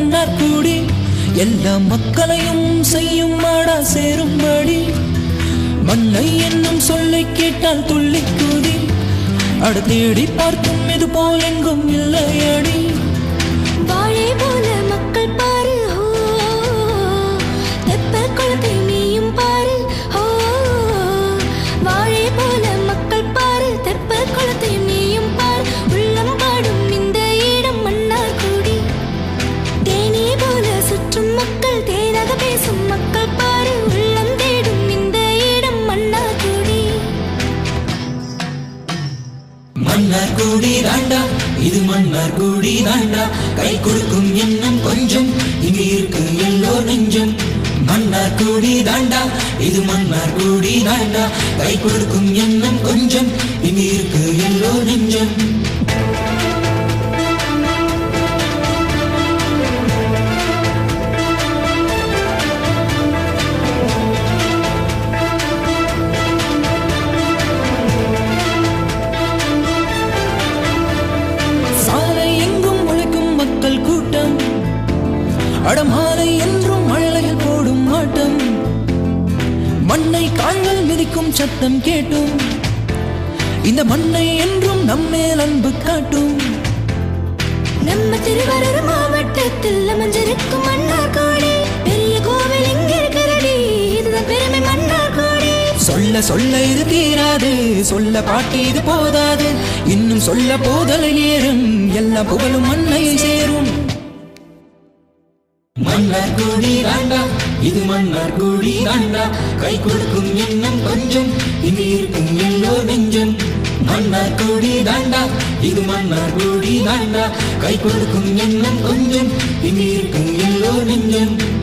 மன்னர் கூடி எல்லா மக்களையும் செய்யும் மாடா சேரும்படி மண்ணை என்னும் சொல்லை கேட்டால் துள்ளி கூடி அடுத்தேடி பார்க்கும் இது போல் எங்கும் இல்லையடி குடி தாண்டா. இது மன்னர் குடி தாண்டா. கை கொடுக்கும் எண்ணம் கொஞ்சம். இங்கு இருக்கு எல்லோர் நெஞ்சம். மன்னார் கூடி தாண்டா. இது மன்னார் கூடி தாண்டா. கை கொடுக்கும் எண்ணம் கொஞ்சம். இங்கு இருக்கு எல்லோர் நெஞ்சம். கூட்டம் அடமாலை என்றும் மழலையில் போடும் ஆட்டம். மண்ணை கால்கள் மிதிக்கும் சத்தம் கேட்டும். இந்த மண்ணை என்றும் நம்மேல் அன்பு காட்டும். நம்ம திருவாரூர் மாவட்டத்தில் அமைஞ்சிருக்கும் மன்னார் கோடி. பெரிய கோவில் எங்க இருக்கிறடி இதுதான் பெருமை மன்னார் கோடி. சொல்ல சொல்ல இது தீராது சொல்ல பாட்டு இது போதாது. இன்னும் சொல்ல போதல் நேரும் எல்லா புகழும் மண்ணை சேரும். மன்னர் கூடி தாண்டா. இது மன்னர் கூடி தாண்டா. கை கொடுக்கும் எண்ணம் கொஞ்சம் இங்கு இருக்கும் எல்லோ நெஞ்சம். மன்னர் கூடி தாண்டா. இது மன்னர் கூடி தாண்டா. கை கொடுக்கும் எண்ணம் கொஞ்சம் இங்கு இருக்கும் எல்லோ நெஞ்சம்.